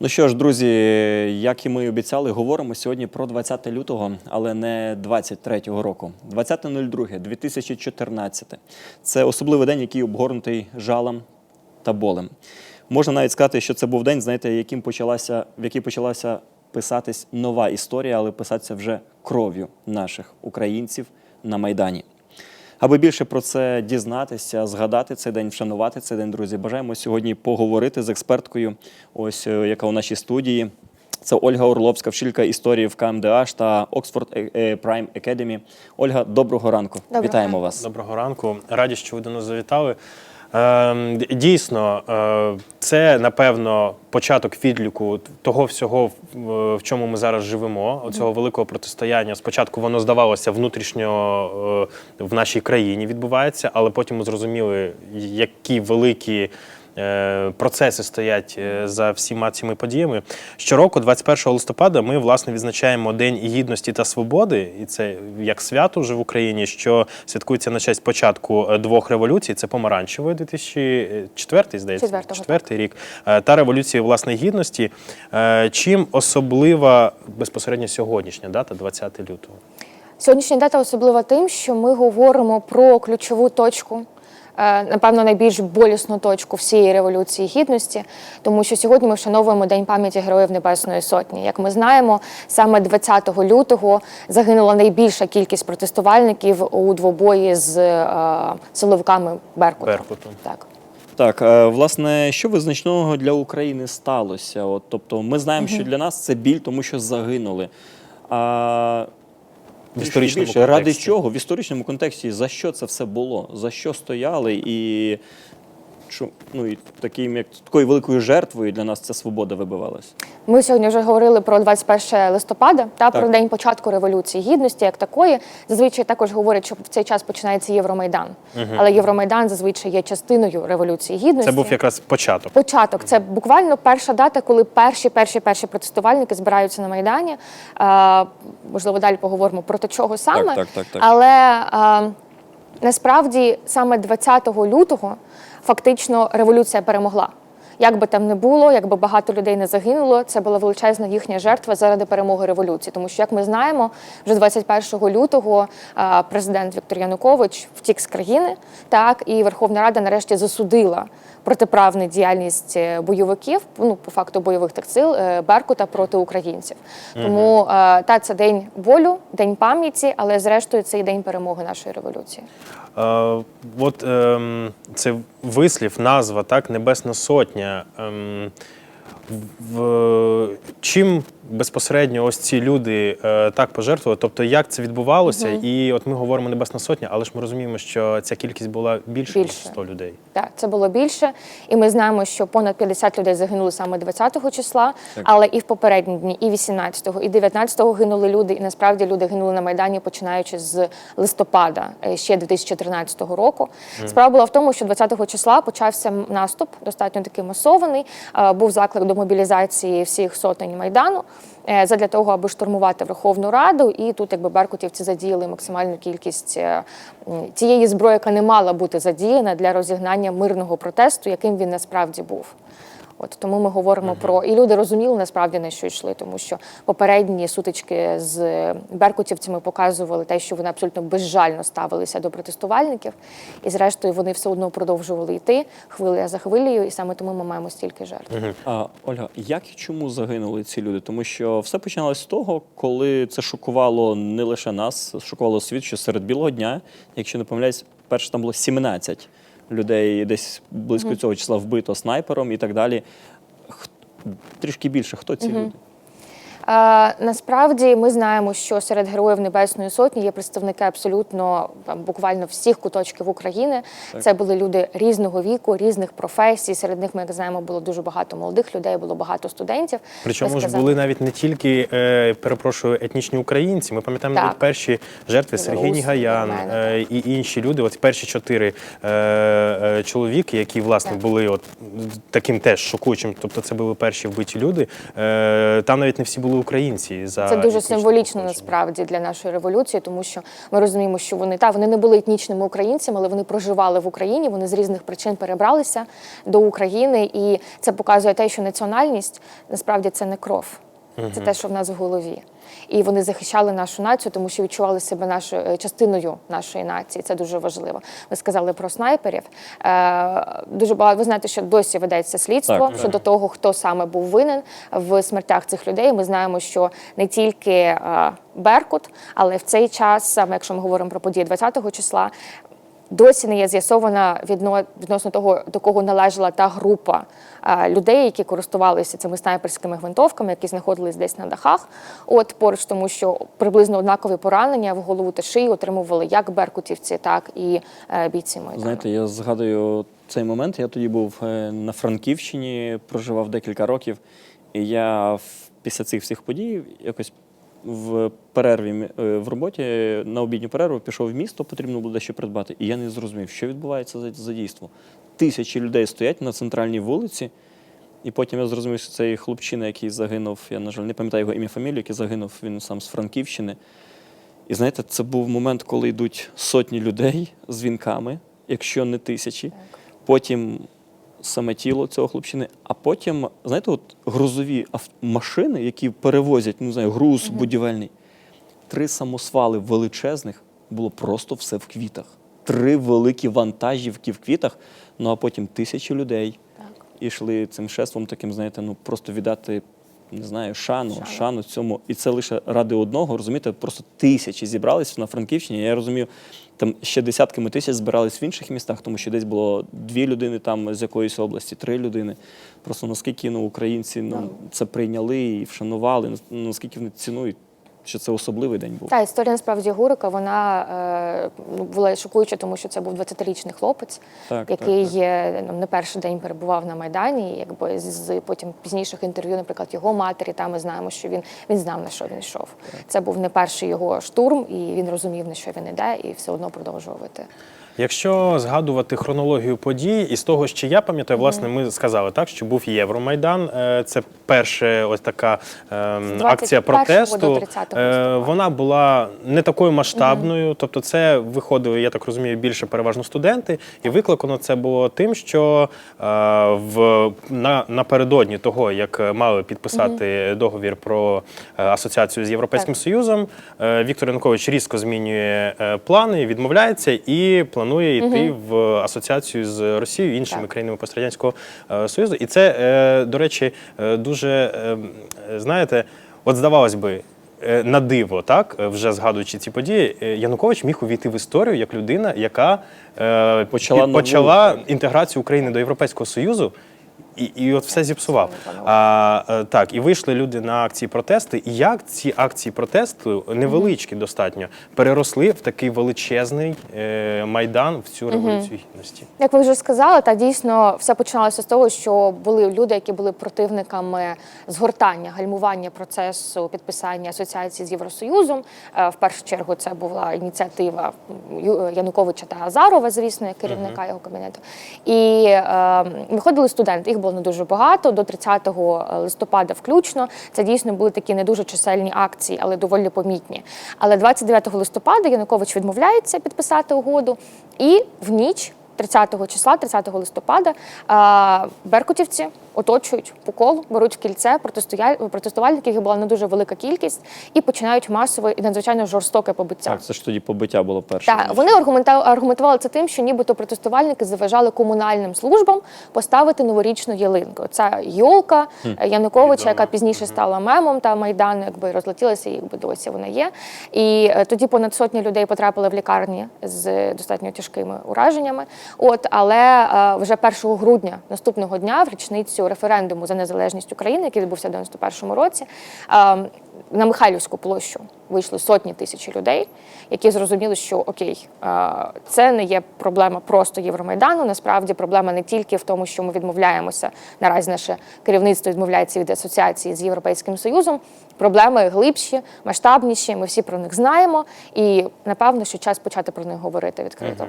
Ну що ж, друзі, як і ми обіцяли, говоримо сьогодні про 20 лютого, але не 23-го року. 20.02.2014. Це особливий день, який обгорнутий жалем та болем. Можна навіть сказати, що це був день, знаєте, яким почалася, в який почалася писатись нова історія, але писатися вже кров'ю наших українців на Майдані. Аби більше про це дізнатися, згадати цей день, вшанувати цей день, друзі, бажаємо сьогодні поговорити з експерткою, ось е, яка у нашій студії. Це Ольга Орловська, вчителька історії в КМДАШ та Oxford Prime Academy. Ольга, доброго ранку. Доброго Вітаємо вас. Доброго ранку. Раді, що ви до нас завітали. Е, д- Дійсно, е, це напевно початок відліку того всього, в- чому ми зараз живемо. Оцього великого протистояння. Спочатку воно здавалося внутрішньо е, в нашій країні відбувається, але потім ми зрозуміли, які великі. Е, Процеси стоять е, за всіма цими подіями. Щороку, 21 листопада, ми власне відзначаємо День гідності та свободи, і це як свято вже в Україні, що святкується на честь початку е, двох революцій: це помаранчевої 2004, здається, Четвертий рік та революції власне гідності. Чим особлива безпосередньо сьогоднішня дата, 20 лютого? Сьогоднішня дата особлива тим, що ми говоримо про ключову точку. Е, Напевно, найбільш болісну точку всієї революції гідності, тому що сьогодні ми вшановуємо День пам'яті Героїв Небесної Сотні. Як ми знаємо, саме 20 лютого загинула найбільша кількість протестувальників у двобої з е, силовиками Беркута. Беркуту. Так. Так, е, власне, що визначного для України сталося? От, тобто, ми знаємо, що для нас це біль, тому що загинули. А В історичному більше, ради контексті. чого? В історичному контексті за що це все було? За що стояли і ну, і таким, як такою великою жертвою для нас ця свобода вибивалась? Ми сьогодні вже говорили про 21 листопада та Так. про день початку революції гідності, як такої. Зазвичай також говорять, що в цей час починається Євромайдан. Але Євромайдан зазвичай є частиною революції гідності. Це був якраз початок. Початок це буквально перша дата, коли перші перші перші протестувальники збираються на майдані. Е, можливо, далі поговоримо про те, чого саме. так, так, так. Але е, насправді саме 20 лютого фактично революція перемогла. Як би там не було, якби багато людей не загинуло, це була величезна їхня жертва заради перемоги революції. Тому що, як ми знаємо, вже 21 лютого президент Віктор Янукович втік з країни, так і Верховна Рада нарешті засудила протиправну діяльність е, бойовиків, ну по факту бойових так сил е, Беркута проти українців. Тому е, та це день болю, день пам'яті, але зрештою це і день перемоги нашої революції. Е, от е, це вислів, назва, так, Небесна Сотня. Ем, в, чим безпосередньо ось ці люди е, так пожертвували? Тобто, як це відбувалося? І от ми говоримо Небесна Сотня, але ж ми розуміємо, що ця кількість була більше, ніж Більше. 100 людей. Так, це було більше, і ми знаємо, що понад 50 людей загинули саме 20-го числа, але і в попередні дні, і 18-го, і 19-го гинули люди. І насправді люди гинули на майдані, починаючи з листопада е, ще 2013 року. Справа була в тому, що 20-го числа почався наступ, достатньо такий масований. Е, Був заклик до мобілізації всіх сотень майдану. е, Задля того, аби штурмувати Верховну Раду, і тут, якби беркутівці задіяли максимальну кількість е, тієї зброї, яка не мала бути задіяна для розігнання мирного протесту, яким він насправді був. От тому ми говоримо про і люди розуміли насправді на що йшли, тому що попередні сутички з беркутівцями показували те, що вони абсолютно безжально ставилися до протестувальників, і зрештою вони все одно продовжували йти хвиля за хвилею, і саме тому ми маємо стільки жертв. А, Ольга, як і чому загинули ці люди? Тому що все починалось з того, коли це шокувало не лише нас, шокувало світ, що серед білого дня, якщо не помиляюсь, перше там було 17 людей, десь близько цього числа вбито снайпером і так далі. Хто Трішки більше, хто ці люди? Насправді ми знаємо, що серед героїв Небесної Сотні є представники абсолютно там, буквально всіх куточків України. Це були люди різного віку, різних професій. Серед них ми як знаємо було дуже багато молодих людей, було багато студентів. Причому ж були навіть не тільки, е, перепрошую, етнічні українці. Ми пам'ятаємо Так. навіть перші жертви Сергій Нігаян е, і інші люди. От перші чотири е, е, чоловіки, які власне Так. були от таким теж шокуючим. Тобто, це були перші вбиті люди. Е, там навіть не всі були загинули українці за Це дуже символічно походження. насправді для нашої революції, тому що ми розуміємо, що вони та вони не були етнічними українцями, але вони проживали в Україні. Вони з різних причин перебралися до України, і це показує те, що національність насправді це не кров, це те, що в нас в голові. І вони захищали нашу націю, тому що відчували себе нашою е, частиною нашої нації. Це дуже важливо. Ви сказали про снайперів. Е, дуже багато ви знаєте, що досі ведеться слідство Так, так. щодо того, хто саме був винен в смертях цих людей. Ми знаємо, що не тільки е, Беркут, але в цей час, саме якщо ми говоримо про події 20-го числа. Досі не є з'ясована відносно того, до кого належала та група людей, які користувалися цими снайперськими гвинтовками, які знаходились десь на дахах. От поруч, тому що приблизно однакові поранення в голову та шию отримували як беркутівці, так і е, бійці Майдану. Знаєте, я згадую цей момент. Я тоді був е, на Франківщині, проживав декілька років, і я після цих всіх подій якось в перерві е, в роботі на обідню перерву пішов в місто, потрібно було дещо придбати. І я не зрозумів, що відбувається за, за дійство. Тисячі людей стоять на центральній вулиці. І потім я зрозумів, що цей хлопчина, який загинув, я, на жаль, не пам'ятаю його ім'я фамілію, який загинув, він сам з Франківщини. І знаєте, це був момент, коли йдуть сотні людей з вінками, якщо не тисячі. Потім саме тіло цього хлопчини, а потім, знаєте, от грузові машини, які перевозять, ну, не знаю, груз будівельний. Три самосвали величезних було просто все в квітах. Три великі вантажівки в квітах, ну а потім тисячі людей Так. ішли цим шеством таким, знаєте, ну просто віддати, не знаю, шану, Шану. шану, цьому. І це лише ради одного, розумієте, просто тисячі зібрались на Франківщині. Я розумію, там ще десятками тисяч збирались в інших містах, тому що десь було дві людини там з якоїсь області, три людини. Просто наскільки ну, українці ну, це прийняли і вшанували, ну, наскільки вони цінують, що це особливий день був. Та історія насправді Гурика вона е, ну, була шокуюча, тому що це був 20-річний хлопець, Так, який так, е, ну, не перший день перебував на майдані. І, якби з, потім пізніших інтерв'ю, наприклад, його матері, там ми знаємо, що він він знав на що він йшов. Це був не перший його штурм, і він розумів на що він іде, і все одно продовжував іти. Якщо згадувати хронологію подій, і з того, що я пам'ятаю, власне, ми сказали так, що був Євромайдан. Е, Це перша ось така ем, акція протесту. до 30 Е. Вона була не такою масштабною, тобто, це виходили, я так розумію, більше переважно студенти. І викликано це було тим, що е, в на, напередодні того, як мали підписати договір про асоціацію з Європейським Так. Союзом, Віктор Янукович різко змінює плани, відмовляється і планує йти в асоціацію з Росією і іншими Так. країнами пострадянського е, союзу. І це, е, до речі, е, дуже е, е, знаєте, от здавалось би. На диво, так вже згадуючи ці події, Янукович міг увійти в історію як людина, яка е, Почала пі- нову, інтеграцію України до Європейського Союзу. І, і от все зіпсував. А, е, так, і вийшли люди на акції протести. І як ці акції протесту, невеличкі достатньо, переросли в такий величезний е, майдан в цю революцію гідності? Як ви вже сказали, та дійсно все починалося з того, що були люди, які були противниками згортання, гальмування процесу підписання асоціації з Євросоюзом. Е, В першу чергу це була ініціатива Ю- Януковича та Азарова, звісно, як керівника його кабінету. І е, виходили студенти. Їх було не дуже багато до 30 листопада, включно. Це дійсно були такі не дуже чисельні акції, але доволі помітні. Але 29 листопада Янукович відмовляється підписати угоду, і в ніч 30 числа, 30 листопада, е, беркутівці оточують по колу, беруть в кільце протестувальників, їх була не дуже велика кількість, і починають масове і надзвичайно жорстоке побиття. Так, це ж тоді побиття було перше. Так, вони аргументували це тим, що нібито протестувальники заважали комунальним службам поставити новорічну ялинку. Це йолка Януковича, яка пізніше стала мемом та майдану, якби розлетілася, і якби досі вона є. І е, тоді понад сотні людей потрапили в лікарні з достатньо тяжкими ураженнями. От, але е, вже 1 грудня наступного дня, в річницю референдуму за незалежність України, який відбувся в 91-му році, на Михайлівську площу вийшли сотні тисяч людей, які зрозуміли, що окей, це не є проблема просто Євромайдану. Насправді проблема не тільки в тому, що ми відмовляємося наразі. Наше керівництво відмовляється від асоціації з Європейським Союзом. Проблеми глибші, масштабніші. Ми всі про них знаємо, і напевно, що час почати про них говорити відкрито.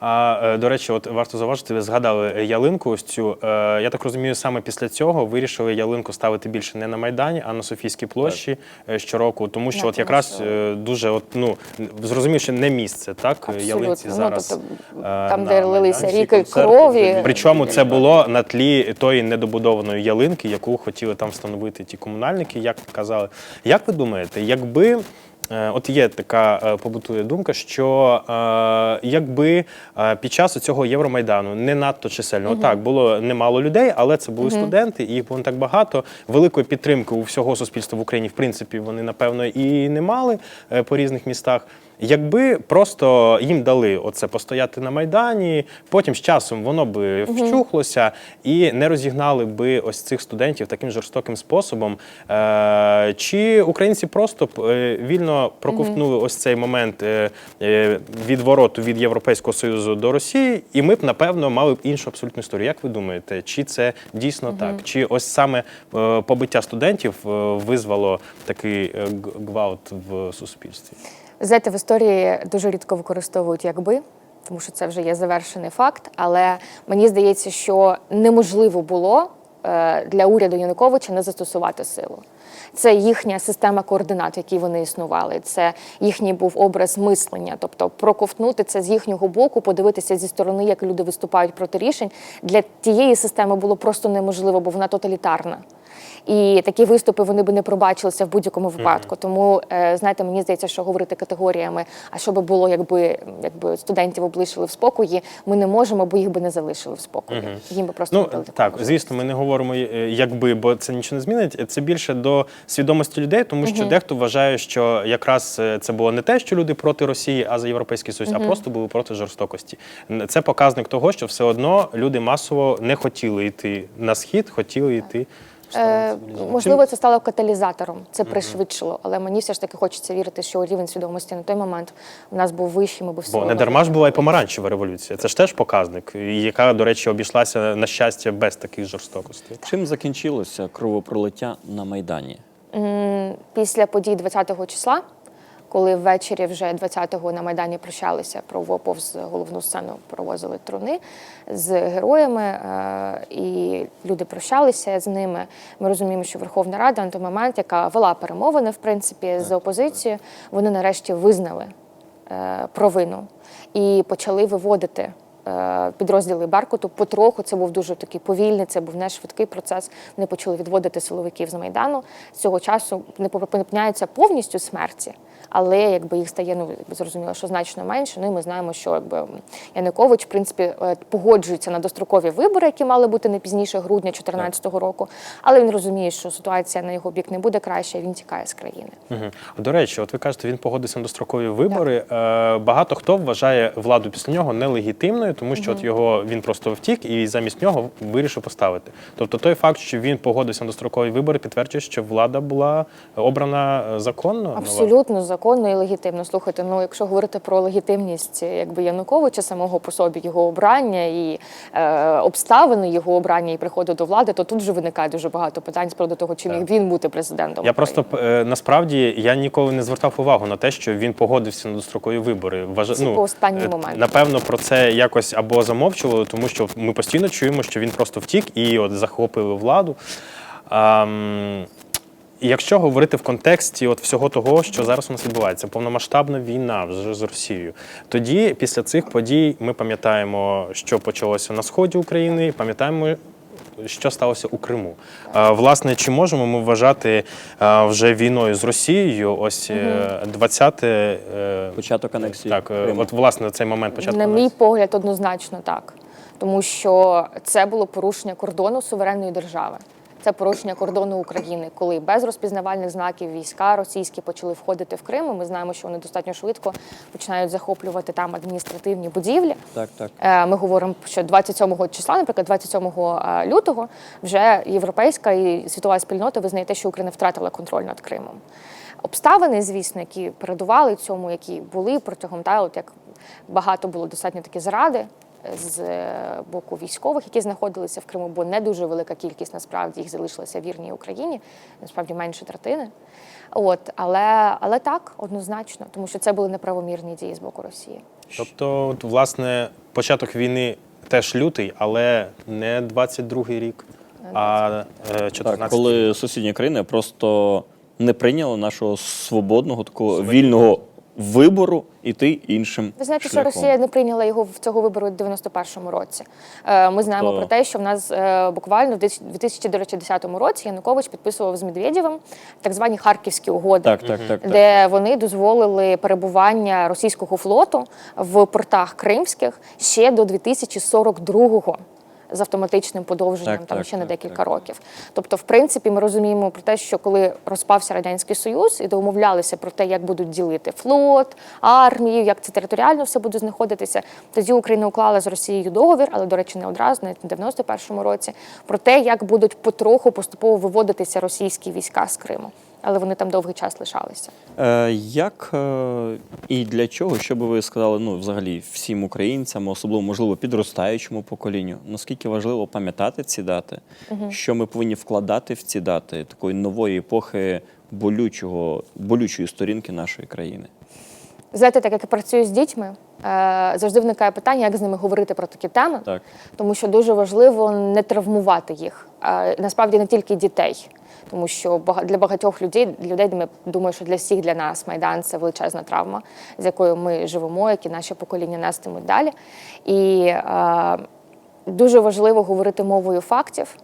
А е, до речі, от варто зауважити, ви згадали ялинку. Ось цю Е, я так розумію, саме після цього вирішили ялинку ставити більше не на майдані, а на Софійській площі е, щороку, тому що Да, от тому якраз що- дуже от ну зрозумів, що не місце, так ялинці Ну, зараз тобто, там, на де лилися Майдані. ріки крові. Причому це було на тлі тої недобудованої ялинки, яку хотіли там встановити ті комунальники, як казали. Як ви думаєте, якби. е, От є така е, побутує думка, що е, якби під час цього Євромайдану не надто чисельно, так було немало людей, але це були студенти, і їх було не так багато. Великої підтримки у всього суспільства в Україні, в принципі, вони напевно і не мали по різних містах. Якби просто їм дали оце постояти на майдані, потім з часом воно би вщухлося і не розігнали би ось цих студентів таким жорстоким способом. Е, чи українці просто б е, вільно проковтнули ось цей момент е, е, відвороту від Європейського союзу до Росії, і ми б напевно мали б іншу абсолютну історію. Як ви думаєте, чи це дійсно так? Чи ось саме побиття студентів визвало такий гвалт в суспільстві? Знаєте, в історії дуже рідко використовують якби, тому що це вже є завершений факт. Але мені здається, що неможливо було е, для уряду Януковича не застосувати силу. Це їхня система координат, в якій вони існували. Це їхній був образ мислення, тобто проковтнути це з їхнього боку, подивитися зі сторони, як люди виступають проти рішень. Для тієї системи було просто неможливо, бо вона тоталітарна. І такі виступи вони би не пробачилися в будь-якому випадку. Тому е, знаєте, мені здається, що говорити категоріями, а що би було, якби якби студентів облишили в спокої, ми не можемо, бо їх би не залишили в спокої. Їм би просто Ну не так, звісно, ми не говоримо е, якби, бо це нічого не змінить. Це більше до свідомості людей, тому що дехто вважає, що якраз е, це було не те, що люди проти Росії, а за європейський союз, а просто були проти жорстокості. Це показник того, що все одно люди масово не хотіли йти на схід, хотіли йти. В Е, можливо, це стало каталізатором, це пришвидшило, але мені все ж таки хочеться вірити, що рівень свідомості на той момент у нас був вищий, ми був все Бо не дарма ж була і помаранчева революція. Це ж теж показник, яка, до речі, обійшлася на щастя без таких жорстокостей. Чим закінчилося кровопролиття на Майдані? Після подій 20-го числа, коли ввечері вже 20-го на Майдані прощалися, про повз головну сцену провозили труни з героями, е, і люди прощалися з ними. Ми розуміємо, що Верховна Рада на той момент, яка вела перемовини, в принципі, з опозицією, вони нарешті визнали е, провину і почали виводити. Е, Підрозділи Беркуту потроху це був дуже такий повільний, це був не швидкий процес. Вони почали відводити силовиків з майдану. З цього часу не припиняються повністю смерті, але якби їх стає ну якби зрозуміло, що значно менше. Ну і ми знаємо, що якби Янукович, в принципі, е, погоджується на дострокові вибори, які мали бути не пізніше грудня 2014 року. Але він розуміє, що ситуація на його бік не буде краще, він тікає з країни. Угу. До речі, от ви кажете, він погодився на дострокові вибори. Е, багато хто вважає владу після нього нелегітимною, тому що от його він просто втік і замість нього вирішив поставити. Тобто той факт, що він погодився на дострокові вибори, підтверджує, що влада була обрана е, законно. нова? Абсолютно законно і легітимно. Слухайте, ну якщо говорити про легітимність якби Януковича самого по собі, його обрання і е, обставини його обрання і приходу до влади, то тут вже виникає дуже багато питань з приводу того, чи міг він бути президентом. Я України. просто е, насправді я ніколи не звертав увагу на те, що він погодився на дострокові вибори. Вважа- Це по останній момент. Напевно, про це якось або замовчували, тому що ми постійно чуємо, що він просто втік і от захопили владу. Ем, Якщо говорити в контексті от всього того, що зараз у нас відбувається, повномасштабна війна вже з Росією, тоді після цих подій ми пам'ятаємо, що почалося на сході України, пам'ятаємо, що сталося у Криму. А, власне, чи можемо ми вважати вже війною з Росією? Ось е, 20 е, Початок анексії. так, е, Криму. от власне цей момент початку. На мій анексії. погляд, однозначно так. Тому що це було порушення кордону суверенної держави. Це порушення кордону України, коли без розпізнавальних знаків війська російські почали входити в Крим. і Ми знаємо, що вони достатньо швидко починають захоплювати там адміністративні будівлі. Так, так. Е, Ми говоримо, що 27 числа, наприклад, 27 е, лютого, вже європейська і світова спільнота визнає те, що Україна втратила контроль над Кримом. Обставини, звісно, які передували цьому, які були протягом та, от як багато було достатньо такі зради з е, боку військових, які знаходилися в Криму, бо не дуже велика кількість насправді їх залишилася вірній Україні, насправді менше третини. От, але, але так, однозначно, тому що це були неправомірні дії з боку Росії. Тобто, от, власне, початок війни теж лютий, але не 22-й рік, а е, 14 Так, коли сусідні країни просто не прийняли нашого свободного такого вільного вибору іти іншим Ви знаєте, що. Росія не прийняла його в цього вибору у 91-му році. Е, Ми знаємо То- про те, що в нас е, буквально в 2010 році Янукович підписував з Медведєвим так звані харківські угоди. Так, так, так, так. де вони дозволили перебування російського флоту в портах кримських ще до 2042-го. З автоматичним подовженням Так, там так, ще на декілька так. років. Тобто, в принципі, ми розуміємо про те, що коли розпався радянський союз і домовлялися про те, як будуть ділити флот, армію, як це територіально все буде знаходитися. Тоді Україна уклала з Росією договір, але до речі, не одразу, навіть в 91-му році, про те, як будуть потроху поступово виводитися російські війська з Криму. Але вони там довгий час лишалися. Е, як е, і для чого, що би ви сказали, ну, взагалі, всім українцям, особливо, можливо, підростаючому поколінню, наскільки важливо пам'ятати ці дати, що ми повинні вкладати в ці дати такої нової епохи болючого, болючої сторінки нашої країни? Знаєте, так як я працюю з дітьми, е, завжди виникає питання, як з ними говорити про такі теми, Так. тому що дуже важливо не травмувати їх. Насправді не тільки дітей, тому що для багатьох людей, людей ми думаю, що для всіх для нас майдан це величезна травма, з якою ми живемо, які наші покоління нестимуть далі. І е, дуже важливо говорити мовою фактів.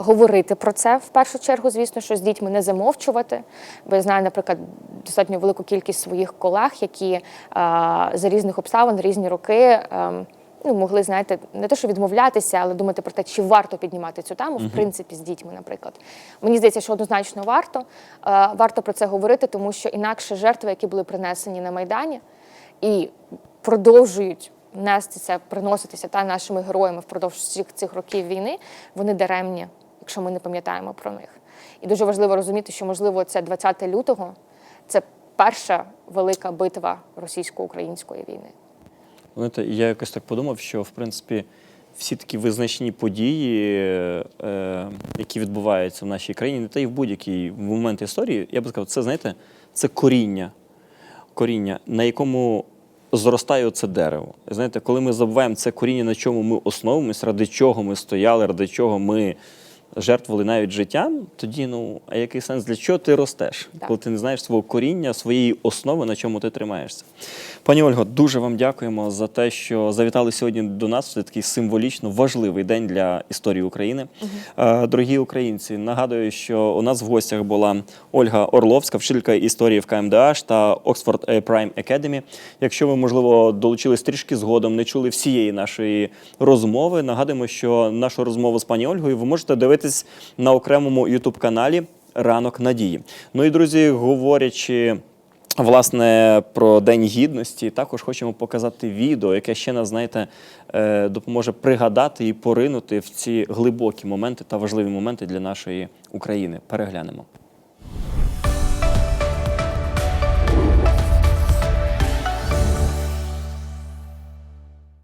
Говорити про це в першу чергу, звісно, що з дітьми не замовчувати. Бо я знаю, наприклад, достатньо велику кількість своїх колег, які е, за різних обставин, різні роки е, ну, могли, знаєте, не те, що відмовлятися, але думати про те, чи варто піднімати цю тему, в принципі, з дітьми, наприклад. Мені здається, що однозначно варто. Е, варто про це говорити, тому що інакше жертви, які були принесені на Майдані, і продовжують нести приноситися та нашими героями впродовж всіх цих років війни, вони даремні, якщо ми не пам'ятаємо про них. І дуже важливо розуміти, що можливо це 20 лютого це перша велика битва російсько-української війни. Я якось так подумав, що в принципі всі такі визначні події, е, які відбуваються в нашій країні, та й в будь-який момент історії, я би сказав, це знаєте, це коріння, коріння, на якому зростає це дерево. Знаєте, коли ми забуваємо це коріння, на чому ми основуємось, ради чого ми стояли, ради чого ми жертвували навіть життям, тоді ну, а який сенс для чого ти ростеш, Так. коли ти не знаєш свого коріння, своєї основи, на чому ти тримаєшся. Пані Ольго, дуже вам дякуємо за те, що завітали сьогодні до нас. Це такий символічно важливий день для історії України. Е, Дорогі українці, нагадую, що у нас в гостях була Ольга Орловська, вчителька історії в КМДАШ та Oxford Prime Academy. Якщо ви, можливо, долучились трішки згодом, не чули всієї нашої розмови, нагадуємо, що нашу розмову з пані Ольгою ви можете дивитись на окремому ютуб-каналі Ранок Надії. Ну і друзі, говорячи. Власне, про День гідності також хочемо показати відео, яке ще нас, знаєте, е, допоможе пригадати і поринути в ці глибокі моменти та важливі моменти для нашої України. Переглянемо.